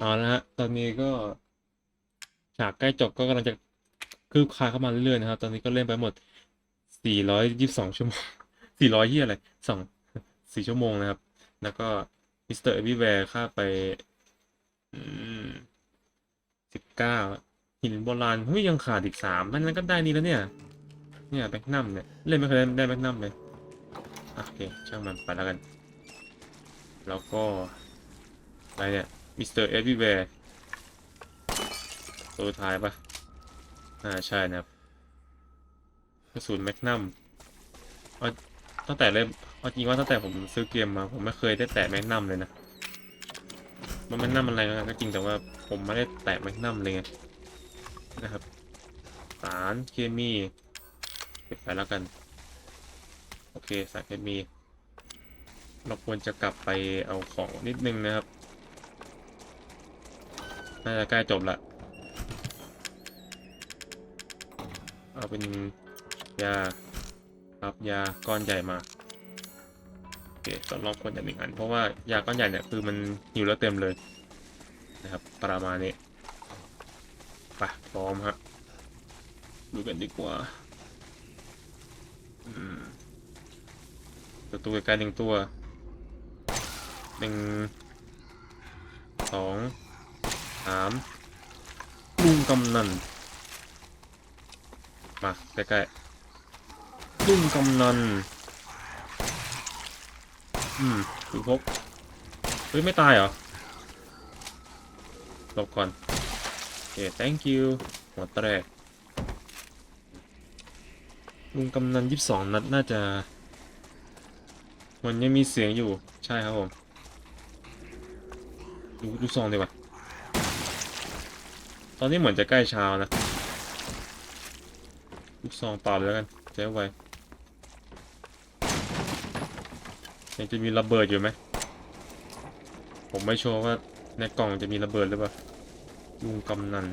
เอาละฮะตอนนี้ก็ฉากใกล้จบก็กำลังจะคืบคลานเข้ามาเรื่อยๆนะครับ ตอนนี้ก็เล่นไปหมด 422 ชั่วโมง 400เยี่ยอะไรสองสี่ชั่วโมงนะครับ แล้วก็มิสเตอร์เอวิแวร์ค่าไปสิบเก้าหินโบราณเฮ้ยยังขาดอีกสามมันนั้นก็ได้นี่แล้วเนี่ย เนี่ยแบกนัมเนี่ย เล่นไม่เคยได้ได้แบกนัมเลยโอเค ช่างมันไปแล้วกัน แล้วก็อะไรเนี่ย มิสเตอร์เอวิแวร์ตัวท้ายปะอ่า ใช่นะครับกระสุนแมกนัมเอาตั้งแต่เล่นเอาจริงว่าตั้งแต่ผมซื้อเกมมา ผมไม่เคยได้แตะแมกนัมเลยนะ มันแมกนัมอะไรก็จริงแต่ว่าผมไม่ได้แตะแมกนัมเลยนะครับ สารเคมีเก็บไปแล้วกัน โอเคสารเคมี เราควรจะกลับไปเอาของนิดนึงนะครับ น่าจะใกล้จบละ เอาเป็นยาครับยาก้อนใหญ่มาโอเคสำรองคนอย่างหนึ่งอัน เพราะว่ายาก้อนใหญ่เนี่ยคือมันอยู่แล้วเต็มเลยนะครับประมาณนี้ไปพร้อมครับดูกันดีกว่าอืมตัวตัวใกล้หนึ่งตัวหนึ่งสอง สามลุงกำนัน มาใกล้ๆลุงกำนัน อืมดูพบเฮ้ย ไม่ตายเหรอหลบก่อน โอเค thank you หัวแตรกลุงกำนันยี่สิบสองนัดน่าจะ มันยังมีเสียงอยู่ ใช่ครับผม ดูดูซองดีกว่า ตอนนี้เหมือนจะใกล้เช้านะลูกซองเปล่าเลยแล้วกันใช้ไว้ยังจะมีระเบิดอยู่ไหม ผมไม่ชัวร์ว่าในกล่องจะมีระเบิดหรือเปล่าลุงกำนัน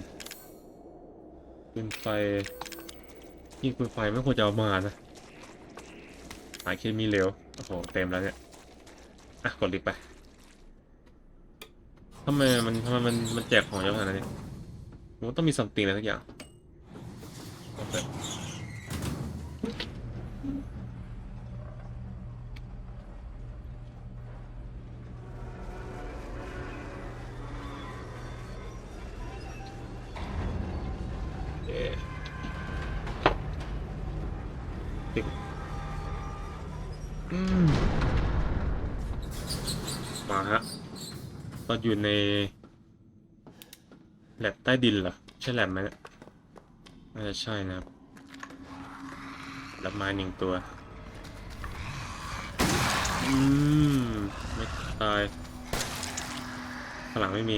ปืนไฟยิ่งปืนไฟไม่ควรจะเอามานะหาเคมีเหลวโอ้โหเต็มแล้วเนี่ยอะกดลิฟต์ไปทำไมมันทำไมมันมันแจกของเยอะขนาดนั้ มันต้องมีสัมติงอะไรสักอย่างโอเคเอ๊ะติ๊กอืมมาฮะเราอยู่ใน แลบใต้ดินเหรอ ใช่แลบไหมเนี่ยน่าจะใช่นะครับรับไม้หนึ่งตัว อืม ไม่ตายข้างหลังไม่มี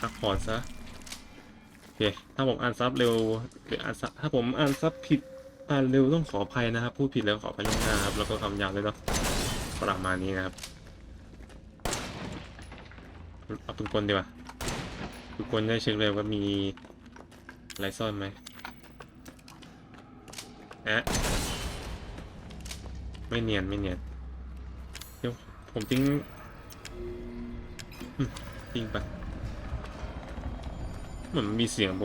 พักผ่อนซะโอเค ถ้าผมอ่านซับเร็วหรืออ่านซับถ้าผมอ่านซับผิดอ่านเร็วต้องขออภัยนะครับ พูดผิดแล้วขออภัยล่วงหน้าครับ แล้วก็คำหยาบด้วยเนาะประมาณนี้นะครับ เอา ปืนกลดีกว่าปืนกลได้เช็คเลยว่ามีอะไรซ่อนไหมแอะไม่เนียนไม่เนียนเดี๋ยวผมทิ้งทิ้งไปเหมือนมีเสียงโบ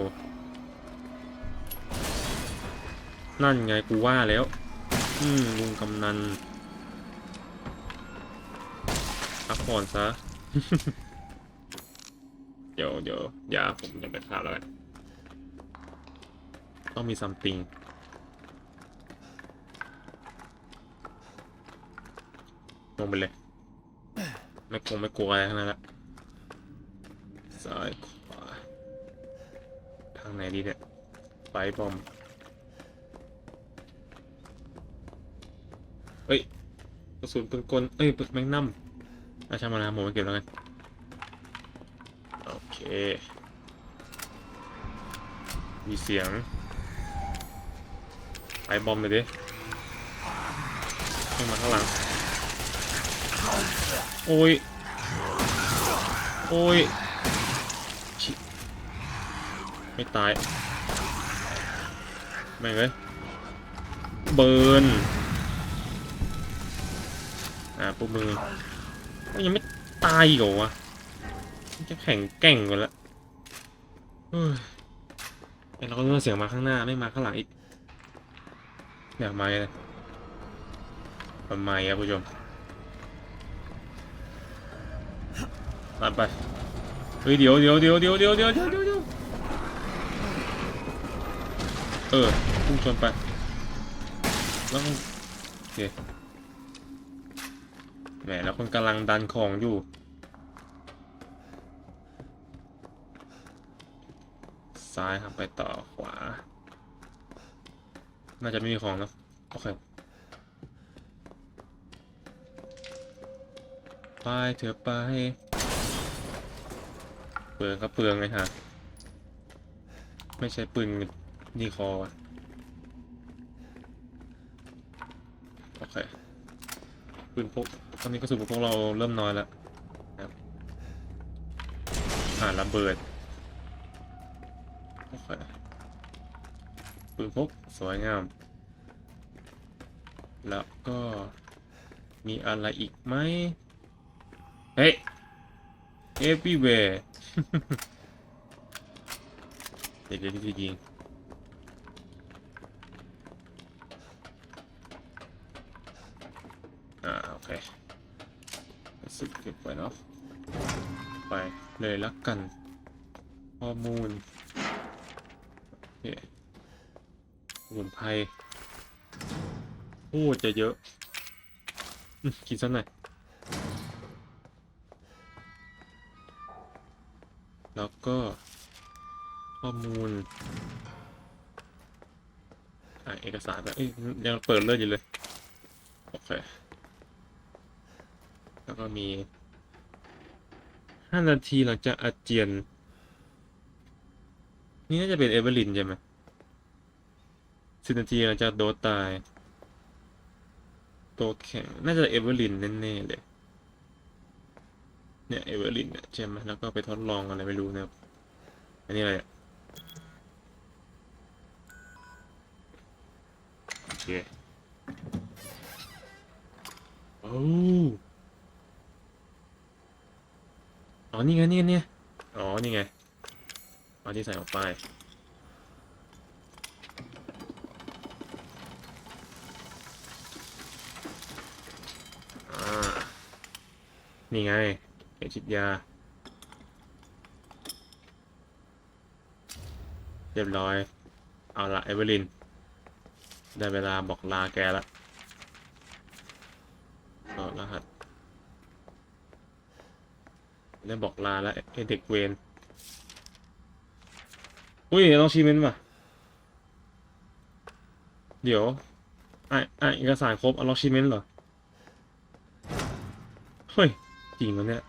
นั่นไงกูว่าแล้ว อืมลุงกำนันพักผ่อนซะ เดี๋ยวเดี๋ยวอย่าผมจะไปข่าแล้วกันต้องมีซัมติงลงไปเลย ไม่คงไม่กลัวอะไรทั้งนั้นละซ้ายขวาทางไหนดีเนี่ยไปบอมเฮ้ยกระสุนปืนกลเอ้ยปืนแมงนัมอาชามานะผมมาเก็บแล้วกัน มีเสียงไปบอมเลยดิขึ้นมาข้างหลัง โอ้ย โอ้ย ไม่ตาย ไม่งเลยเบิร์น อ่าปุ๊บมือ ยังไม่ตายอีกเหรอวะ จะแข็งแก่งกว่าละเฮ้ยไอ้เราก็เริ่มเสียงมาข้างหน้าไม่มาข้างหลังอีกอยากมาเลยทำไมครับผู้ชมตัดไปเฮ้ยเดี๋ยวเดี๋ยวเดี๋ยวเดี๋ยวเดี๋ยวเดี๋ยวเดี๋ยวเดี๋ยวเออพุ่งชนไปแล้วก็โอเคแหมแล้วคนกำลังดันของอยู่ ซ้ายครับไปต่อขวา น่าจะไม่มีของแล้วโอเคไปเถอะไปเปลืองก็เปลืองเลยฮะไม่ใช่ปืนดีคอโอเคปืนพกตอนนี้ก็สุนพวกเราเริ่มน้อยแล้วนะครับอ่าระเบิด ปืนพกสวยงาม แล้วก็มีอะไรอีกไหมเฮ้ย everywhere เดี๋ยวเดี๋ยวยิงอ่าโอเคสึกเก็บไว้เนาะไปเลยละกันข้อมูล โอเค สมุนไพรโอ้จะเยอะกินสักหน่อยแล้วก็ข้อมูลอ่าเอกสารแบบยยังเปิดเลื่อนอยู่เลย โอเค แล้วก็มีห้านาทีหลังจากอาเจียน นี่น่าจะเป็นเอเวอร์ลินใช่ไหม สิบนาทีหลังจากโดตาย ตัวแข็งน่าจะเอเวอร์ลินแน่ๆเลยเนี่ยเอเวอร์ลินเนี่ยใช่ไหมแล้วก็ไปทดลองอะไรไม่รู้นะครับอันนี้อะไรอะโอเคโอ้อ๋อนี่ไงนี่ไงเนี่ยอ๋อนี่ไงเอาที่ใส่ออกไป นี่ไงเข็มฉีดยา เรียบร้อย เอาละเอเวอร์ลิน ได้เวลาบอกลาแกละก็รหัสได้บอกลาแล้วไอเด็กเวนอุ้ยลองชีเมนต์ป่ะ เดี๋ยวอะอะเอกสารครบเอาล็องชีเมนต์เหรอ เฮ้ย จริงวะเนี่ย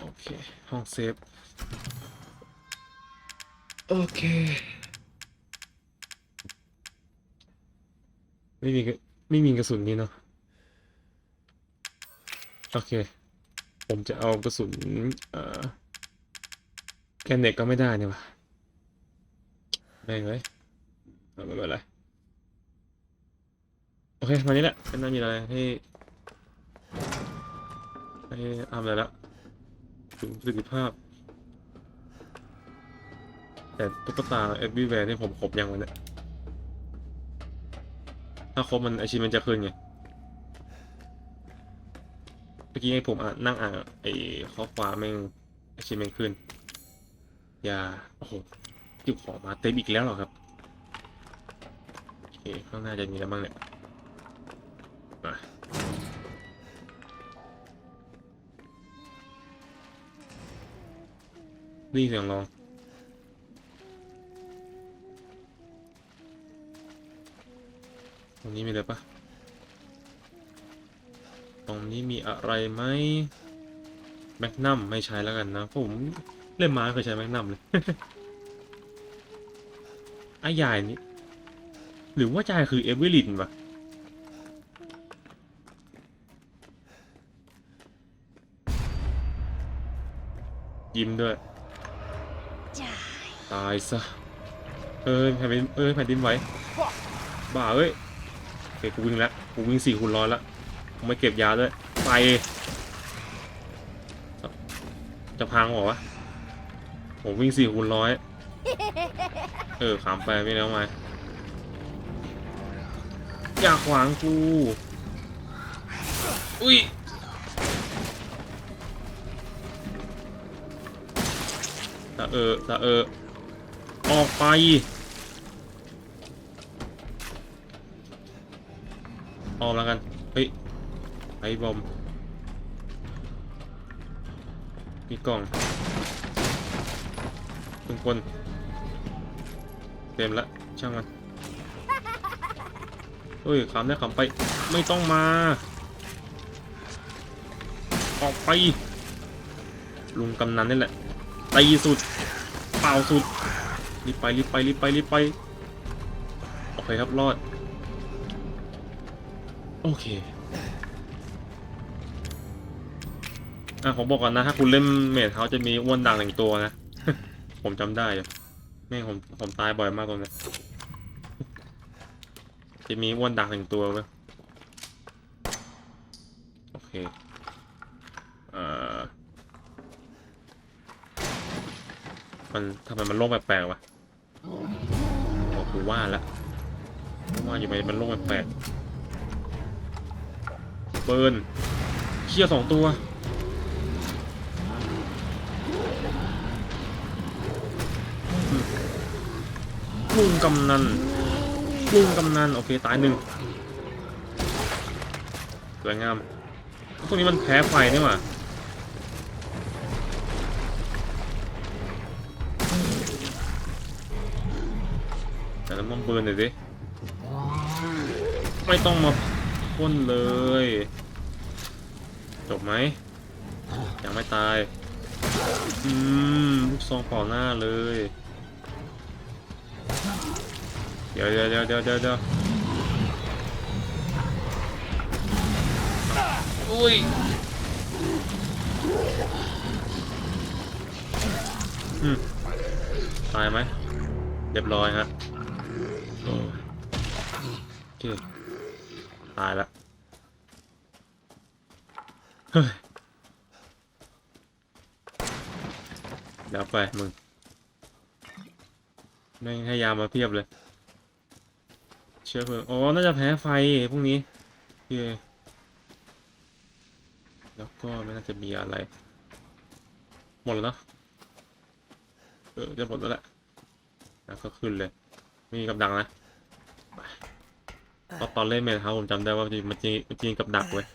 โอเค ห้องเซฟ โอเค ไม่มีไม่มีกระสุนนี่เนาะโอเค ผมจะเอากระสุนเอ่อแกนเน็กก็ไม่ได้นี่วะแม่งเลยเอาไม่เป็นไรโอเคมานี้แหละไม่น่ามีอะไรให้ อะไรละถึงประสิทธิภาพ แต่ตุ๊กตา everywhere นี่ผมครบยังวะเนี่ยถ้าครบมันไอชิมันจะขึ้นไงเมื่อกี้ไอ้ผมอ่านนั่งอ่านไอ้ข้อความแม่งไอชิมันขึ้น อย่าโอ้โหจิบของมาเต็มอีกแล้วเหรอครับโอเคข้างหน้าจะมีอะไรบ้างเนี่ย ได้ยินเสียงร้องตรงนี้มีอะไรปะตรงนี้มีอะไรไหมแมกนัมไม่ใช้แล้วกันนะผมเล่นมาเคยใช้แมกนัมเลยไอ้ยายนี่หรือว่าจายคือเอเวอร์ลินปะยิ้มด้วยายซะ เอ้ยแผ่นดินเอ้ยแผ่นดินไหวบ้าเอ้ยโอเคกูวิ่งแล้วกูวิ่งสี่คูณร้อยแล้วกูไม่เก็บยาด้วยไปจะพังหรอวะผมวิ่งสี่คูณร้อยเออขามไปไม่แล้วมาอยากขวางกู อุ้ยตะเออตะเออ ออกไป ออกแล้วกัน เฮ้ย ไอ้บอม มีกล่องทุกคน เต็มละ ช่างมันเฮ้ยขำได้ขำไป ไม่ต้องมา ออกไป ลุงกำนันนี่แหละตีสุด เป่าสุด รีบไปรีบไปรีบไปรีบไปโอเคครับรอด โอเคอะผมบอกก่อนนะถ้าคุณเล่นเมทเขาจะมีอ้วนดังหนึ่งตัวนะ ผมจำได้อยู่แม่งผมผมตายบ่อยมากตรงนี้จะมีอ้วนดังหนึ่งตัวเว้ยโอเคเอ่อมันทำไมมันโล่งแปลกๆวะ บอกกูว่าล้วว่าอยู่ไหมมันโล่งแปลกเบิร์นเชี่ยสองตัวลุงกำนันลุงกำนัน โอเค ตายหนึ่งสวยงาม พวกนี้มันแพ้ไฟนี่หว่า แต่น้ำมันเบิร์นหน่อยสิไม่ต้องมาพ่นเลย จบไหมยังไม่ตาย อืมลูกซองเป่าหน้าเลย เดี๋ยวเดี๋ยวเดี๋ยวเดี๋ยวเดี๋ยวเดี๋ยวอุ้ยอืมตายไหมเรียบร้อยฮะโอ้ยโอ เค ตายละ เฮ้ยเดี๋ยวไปมึงแม่งให้ยามาเพียบเลย เชื้อเพลิงอ๋อ น่าจะแพ้ไฟพวกนี้โอเคแล้วก็ไม่น่าจะมีอะไร หมดแล้วเนอะเออจะหมดแล้วแหละแล้วก็ขึ้นเลยไมมีกับดักนะ ไปเพราะตอนเล่นเมทเฮาผมจำได้ว่ามันจะมันจะมันจะมีกับดักไว้ย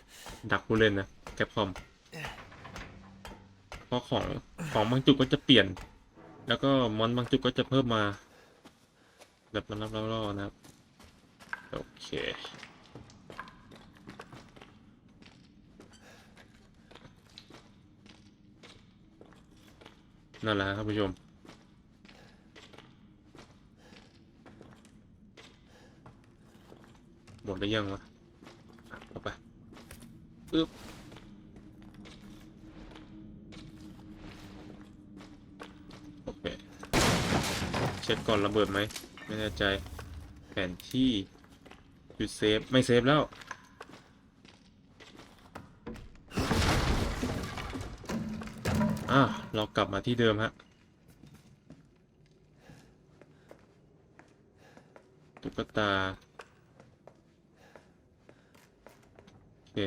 ดักผู้เล่นนะแคปคอมเพราะของของบางจุดก็จะเปลี่ยน แล้วก็มอนบางจุดก็จะเพิ่มมา แบบนับๆล่อๆนะครับ โอเคนั่นแหละครับท่านผู้ชม หมดได้ยังวะเอาไปอึ๊บโอเค เช็คก่อนระเบิดไหม ไม่แน่ใจ แผนที่หยุดเซฟ ไม่เซฟแล้วอะเรากลับมาที่เดิมฮะตุ๊กตา โอเค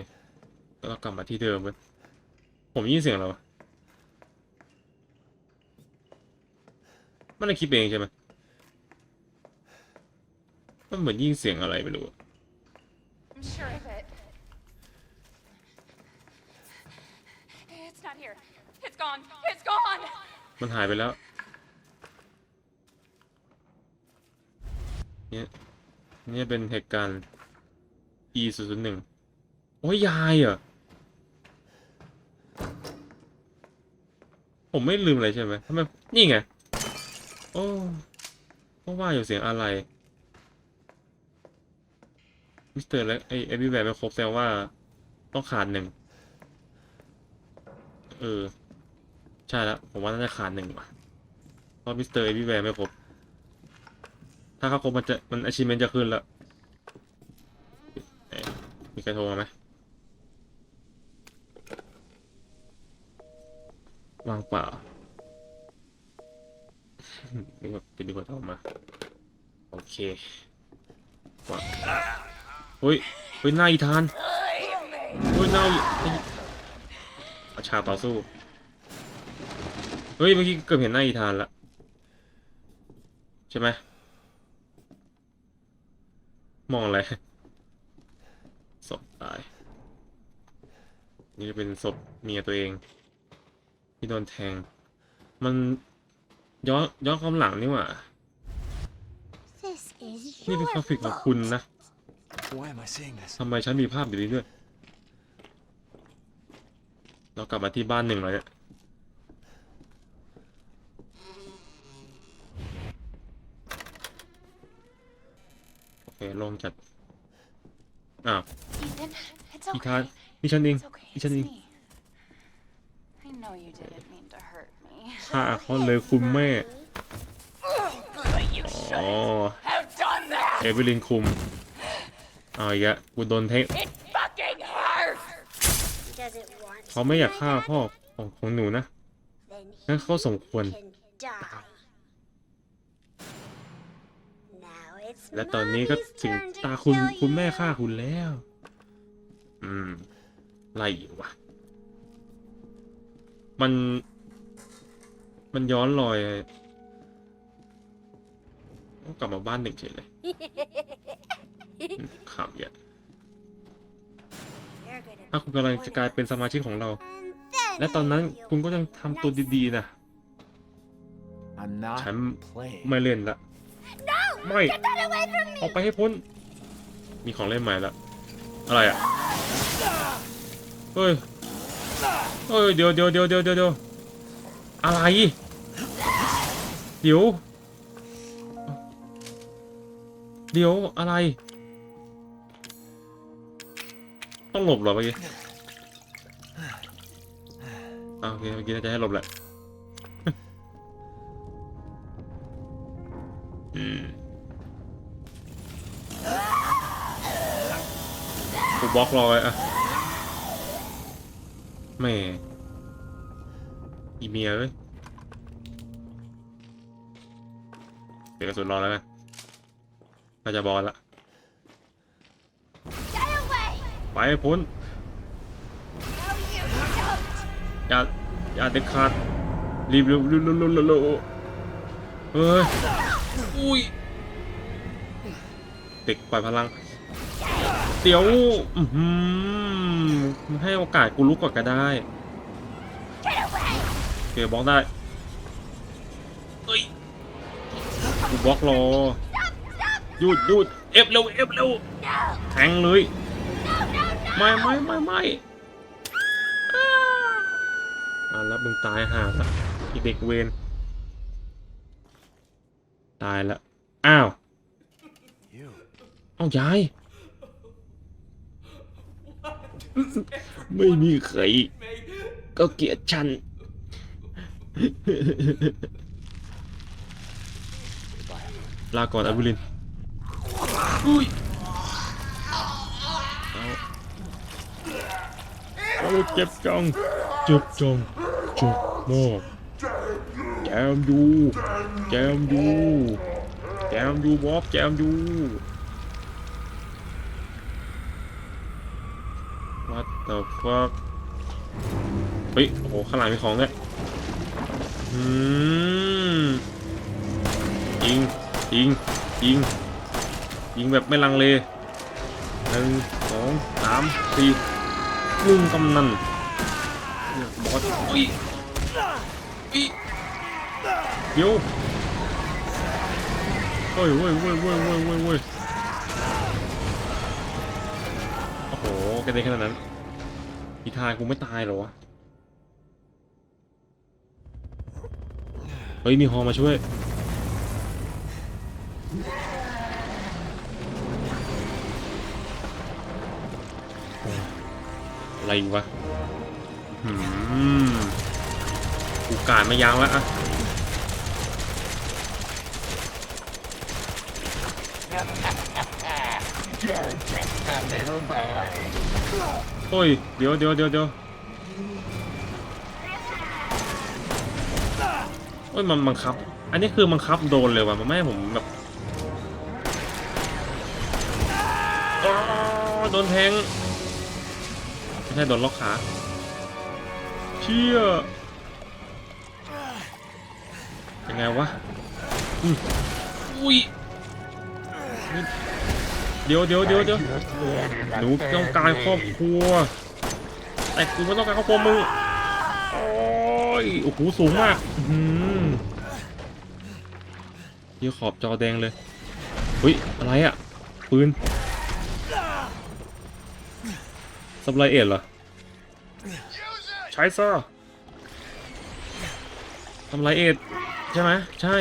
แล้ว เรากลับมาที่เดิมเว้ยผมยินเสียงแล้วะมันได้คิดเองใช่ไหมมันเหมือนยินเสียงอะไรไม่รู้อะ I'm sure of it. It's not here. It's gone. It's gone. มันหายไปแล้ว เนี่ย เนี่ยเป็นเหตุการณ์ e 0 0 1โอ้ยยายเหรอ ผมไม่ลืมอะไรใช่ไหมทำไมนี่ไง โอ้ก็ว่าอยู่เสียงอะไร มิสเตอร์และไอเอวี่แวร์ไม่ครบแสดงว่า ต้องขาดหนึ่ง เออ ใช่แล้ว ผมว่าน่าจะขาดหนึ่งว่ะ เพราะมิสเตอร์เอวี่แวร์ไม่ครบ ถ้าเขาครบมันจะมันอาชีพมันจะขึ้นแล้วเอ๊ะมีใครโทรมาไหม วางเปล่านึกว่าเป็นดีกว่าเอามา โอเควาเฮ้ยเฮ้ยหน้าอีธานเฮ้ยหน้าอาชาต่อสู้ เฮ้ยเมื่อกี้เกือบเห็นหน้าอีธานละใช่ไหมมองอะไรศพตาย นี่เป็นศพเมียตัวเอง ที่โดนแทง มันย้อนย้อนความหลังนี่หว่า This is นี่เป็น your ความผิดของ fault. คุณนะ Why am I seeing this? ทำไมฉันมีภาพอยู่นี้ด้วย เรากลับมาที่บ้านหนึ่งแล้วเนี่ยโอเคลงจัด อ้าว Ethan, it's อีธาน okay. นี่ฉันเอง It's okay. นี่ It's ฉันเอง me. I know you didn't mean to hurt me. ฆ่าเขาเลยคุณแม่ But you อ๋อ have done that. เอเวลินคุมเอาอีกแล้วกูโดนเท It fucking hurts. He doesn't want เขาไม่อยากฆ่าพ่อของของหนูนะ then งั้นเขาสมควร he can die. Now it's และตอนนี้ก็ Mommy's ถึง turn to ตาคุณ kill คุณแม่ you. ฆ่าคุณแล้ว อืมไล่อยู่วะ มัน มันย้อนรอยต้องกลับมาบ้านหนึ่งเฉยเลยอืมขำเยอะ You're gonna ถ้าคุณกำลังจะกลายเป็นสมาชิกของเรา And then และตอนนั้น you'll คุณก็ยังทำตัวดีๆนะ I'm not ฉัน playing. ไม่เล่นละ No! ไม่ Get that away from me! ออกไปให้พ้น มีของเล่นใหม่ละ อะไรอะ เฮ้ย เฮ้ยเดี๋ยวเดี๋ยวเดี๋ยวเดี๋ยวเดี๋ยวอะไรเดี๋ยวเดี๋ยวอะไร ต้องหลบเหรอเมื่อกี้โอเคเมื่อกี้น่าจะให้หลบแหละอืมกูบล็อกรอไว้อะ แหม่อีเมียเอ้ยเดี๋ยวกระสุนรอแล้วกันน่าจะบอลละไปพ้นอย่าอย่าเด็ดขาดรีบร็วเร็วเร็วเร็วเร็วเร็วเฮ้ยอุ้ยเด็กปล่อยพลัง เดี๋ยวอือหือให้โอกาสกูลุกก่อนก็ได้ Get away! โอเคบล็อกได้เฮ้ยกูบล็อกรอ Stop! Stop! หยุดหยุดเอฟเร็วเอฟเร็ว No! แทงเลย No! No! No! ไม่ไม่ไม่ไม่อ้าอ่าแล้วมึงตายห่าละอีเด็กเวนตายละอ้าว You. เอายาย ไม่มีใคร ก็เกลียดฉัน ลาก่อนอับุลินอุ้ยเอาเอาเจ็บจังเจ็บจังเจ็บมากแจมดูแจมดูแจมดูบ๊อบแจมดู What the fuck เฮ้ยโอ้โหข้างหลังมีของเนี่ยอืมยิงยิงยิงยิงแบบไม่ลังเลหนึ่งสองสามสี่ลุงกำนันบอสอุ้ยอุ้ยเดี๋ยวเฮ้ยเว้ยเว้ยเว้ยเว้ยเว้ยเว้ยโอ้โหกระเด็นขนาดนั้น อีทายกูไม่ตายหรอวะ เฮ้ย มีฮอมาช่วย อะไรอีกวะหืมกูการไม่ยั้งแล้วอะ โอ้ย เดี๋ยวเดี๋ยวเดี๋ยวเดี๋ยวโอ้ยมันบังคับ อันนี้คือบังคับโดนเลยว่ะ มันไม่ให้ผมแบบโดนแทง ไม่ใช่โดนล็อกขา เชี่ยยังไงวะ อุ้ยอุ้ย เดี๋ยวเดี๋ยวเดี๋ยวเดี๋ยวหนูต้องการครอบครัว แต่กูไม่ต้องการครอบครัวมึงโอ้ยโอ้โหสูงมากอื้อหือยี่ขอบจอแดงเลยเฮ้ยอะไรอะปืนสับไลเอ็ดเหรอใช้ซะทำไรเอ็ดใช่ไหมใช่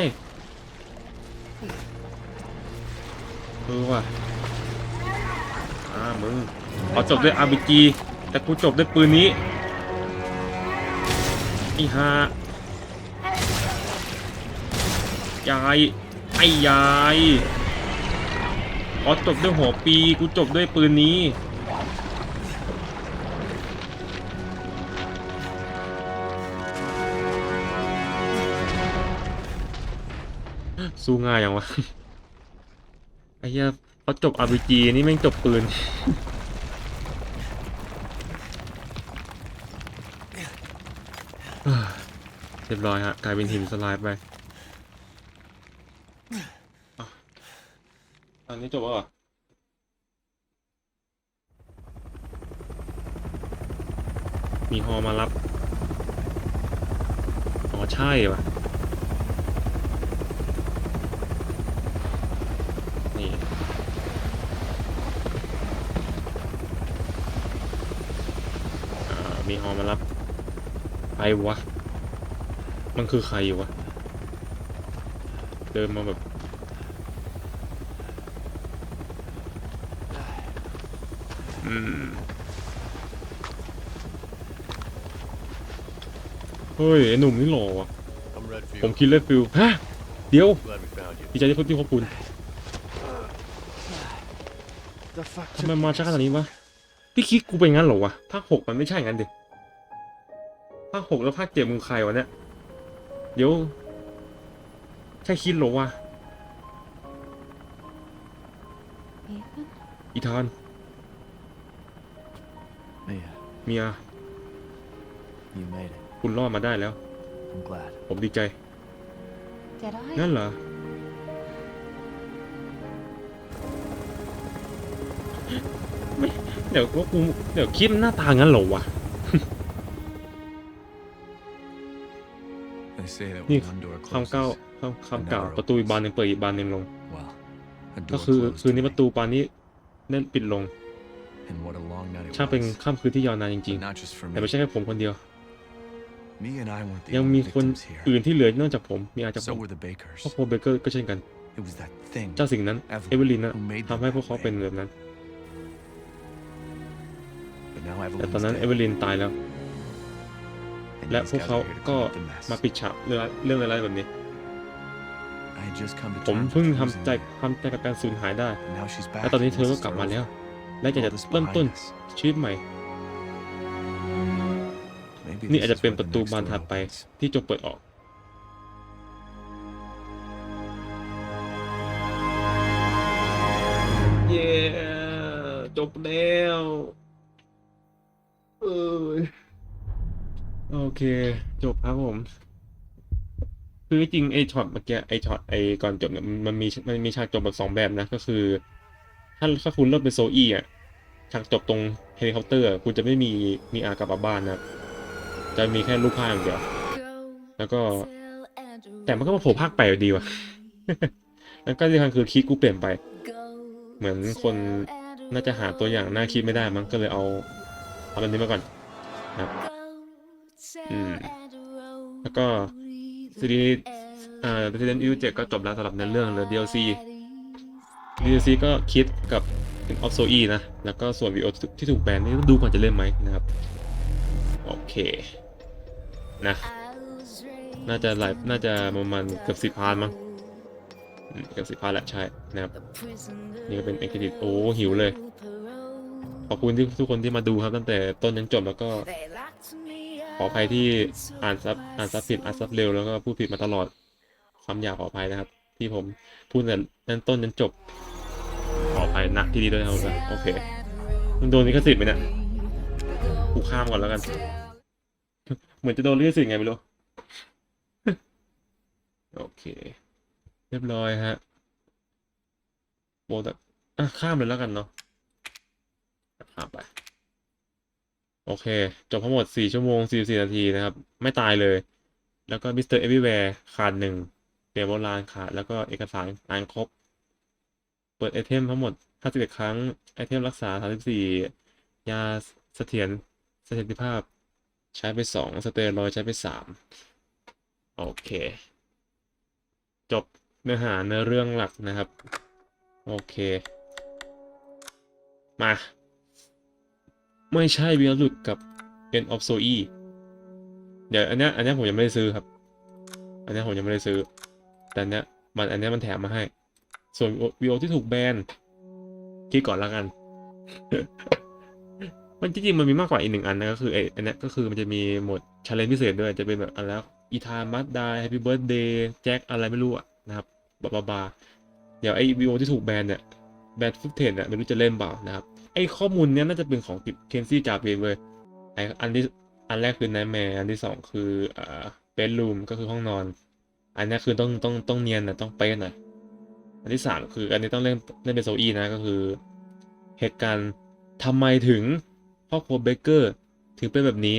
เออว่ะอ่า มึงเขาจบด้วย RPG แต่กูจบด้วยปืนนี้ไอ้ห่ายายไอ้ยายเขาจบด้วยหัวปีกูจบด้วยปืนนี้สู้ง่ายยังวะไอ้เหี้ย เขาจบ RPG นี่แม่งจบปืน เรียบร้อยฮะ กลายเป็นหินสไลายไป อันนี้จบแล้วเหรอมีฮอมารับ อ๋อ ใช่ว่ะ นี่อ่า มีฮอมารับใครวะ มันคือใครวะ เดินมาแบบ อืม เฮ้ย ไอหนุ่มนี่หล่อวะผมคิดเลดฟิลฮะ เดี๋ยวดีใจที่พบที่พบคุณทำไมมาช้าขนาดนี้วะพี่คิดกูเป็นงั้นเหรอวะภาหกมันไม่ใช่งั้นดิาคหกแล้วภาคเจ็ดมึงใครวะเนี่ย เดี๋ยว ใช่คิดเหรอวะ Ethan? อีธาน Mia, เมีย you made it. คุณรอดมาได้แล้ว I'm glad. ผมดีใจ Did I? นั่นเหรอ ไม่ เดี๋ยวว่ากู เดี๋ยวคิดมันหน้าตางั้นเหรอวะ นี่ when one door คำเก้า closes, คำคำกล่าวประตูอีกบานหนึ่งเปิดอีกบานหนึ่งลง well, a ก็ door คือ closed คืนนี้ประตูบานนี้เน่นปิดลง And what a long night it ช่างเป็น was. ค่ำคืนที่ยาวนานจริง But not just for ๆ me. แต่ไม่ใช่แค่ผมคนเดียว Me and I weren't the ยัง only มีคน victims here. อื่นที่เหลือนอกจากผม มีอาจจะผ So ม were the Bakers. ครอบครัวเบเกอร์ก็เช่นกัน It was that thing เจ้าสิ่งนั้น เอเวลินนะ who made ทำให้พวกเขาเป็นแบบนั้น But now แต่ Evelyn's ตอนนั้น dead. เอเวลินตายแล้ว And และ these พวก guys เขา are here to ก็ clean up the mess. มาปิดฉากเรื่องเรื่องอะไรแบบนี้ I had just come to ผม terms เพิ่ง with ทำ losing ใจ Mia. ทำใจกับการสูญหายได้ But now she's back และตอนนี้ and เธอ wants ก็ to กลับ start มาแล้ว over. และจะ All จะ this เริ่มต้น behind us. ชีวิตใหม่ Maybe นี่ this อาจ is จะเป็น where ป the ระตู next บาน door ถัดไป opens. ที่จะเปิดออกเย้จบแล้ว เค จบครับผม คือจริงไอช็อตเมื่อกี้ไอช็อตไอก่อนจบเนี่ยมันมีมันมีฉากจบแบบสองแบบนะ ก็คือ ถ้าถ้าคุณเริ่มเป็นโซอี้อะฉากจบตรงเฮลิคอปเตอร์คุณจะไม่มีมีอากลับมาบ้านนะจะมีแค่รูปภาพอย่างเดียว แล้วก็ แต่มันก็มาโผล่ภาคแปดีว่ะแล้วก็ที่สำคัญคือคิดกูเปลี่ยนไป เหมือนคนน่าจะหาตัวอย่างน่าคิดไม่ได้มั้งก็เลยเอาเอาแบบนี้มาก่อนครับ อืมแล้วก็ซีรีส์อ่า Resident Evil 7ก็จบแล้วสำหรับในเรื่องเลย DLC DLC ก็คิดกับ of s o e นะ แล้วก็ส่วน VO ที่ถูกแบนนี่ต้องดูก่อนจะเล่นไหมนะครับ โอเค นะ น่าจะหลายน่าจะประมาณเกือบสิบพาร์ทมั้งเกือบสิบพาร์ทแหละใช่นะครับ นี่ก็เป็นเอ็กซ์ดิโอ้หิวเลย ขอบคุณที่ทุกคนที่มาดูครับตั้งแต่ต้นจนจบแล้วก็ ออภัยที่อ่านซับอ่านซับผิดอ่านซับเร็วแล้วก็พูดผิดมาตลอดคำหยาบขออภัยนะครับ ที่ผมพูดแต่ตั้งต้นจนจบขออภัยหนักที่ดีด้วยครับโอเคมึงโดนลิขสิทธิ์ไหมเนี่ยกูข้ามก่อนแล้วกัน เหมือนจะโดนลิขสิทธิ์ไงไม่รู้โอเค เรียบร้อยฮะโบแต่อะข้ามเลยแล้วกันเนาะข้ามไป โอเค จบทั้งหมด 4 ชั่วโมง 44 นาทีนะครับ ไม่ตายเลย แล้วก็มิสเตอร์เอวิแวร์ขาดหนึ่งเปลี่ยนโบราณขาด แล้วก็เอกสารอ่านครบ เปิดไอเทมทั้งหมด 51 ครั้ง ไอเทมรักษา 34 ยาเสถียรเสถียรภาพ ใช้ไป 2 สเตียรอยใช้ไป 3 โอเค จบเนื้อหาเนื้อเรื่องหลักนะครับ โอเค มา ไม่ใช่วียหลุดกับ End of s o e เดี๋ยวอันนี้อันนี้ผมยังไม่ได้ซื้อครับ อันนี้ผมยังไม่ได้ซื้อ แต่นเนี้ยมันอันนี้มันแถมมาให้ ส่วนวีโอที่ถูกแบนคิดก่อนละกัน มันจริงๆมันมีมากกว่าอีกหนึ่งอันนะก็คือไอ้อันนี้ก็คือมันจะมีหมดชาเลนจ์พิเศษด้วยจะเป็นแบบอันแล้วอีธานมัดดายแฮปปี้เบิร์ดเดย์แจ็คอะไรไม่รู้อะนะครับบาบาบาเดี๋ยวไอ้วีโอที่ถูกแบนเนี่ยแบนฟุตเทนเนี่ยไม่รู้จะเล่นเปล่านะครับ อ้ข้อมูลเนี้ยน่าจะเป็นของกิบเคนซี่จาเบเว้ยไออันที่อันแรกคือ Nightmare อันที่สองคืออ่า bedroom ก็คือห้องนอน อันนี้คือต้องต้องต้องเนียนนะต้องเป๊ะหน่อยอันที่สามคือ อันนี้ต้องเล่นเล่นเป็นโซอี้นะก็คือ เหตุการณ์ทำไมถึงครอบครัวเบเกอร์ถึงเป็นแบบนี้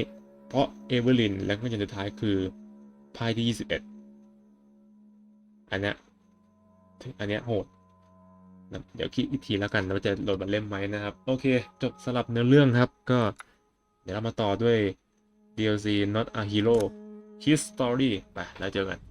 เพราะเอเวอร์ลินและก็อย่างสุดท้ายคือไพ่ที่ 21 อันเนี้ยอันเนี้ยโหด เดี๋ยวคิดอีกทีแล้วกันว่าจะโหลดมาเล่มไหมนะครับ โอเค จบสลับเนื้อเรื่องครับ ก็เดี๋ยวเรามาต่อด้วย DLC Not a Hero His Story ไปแล้วเจอกัน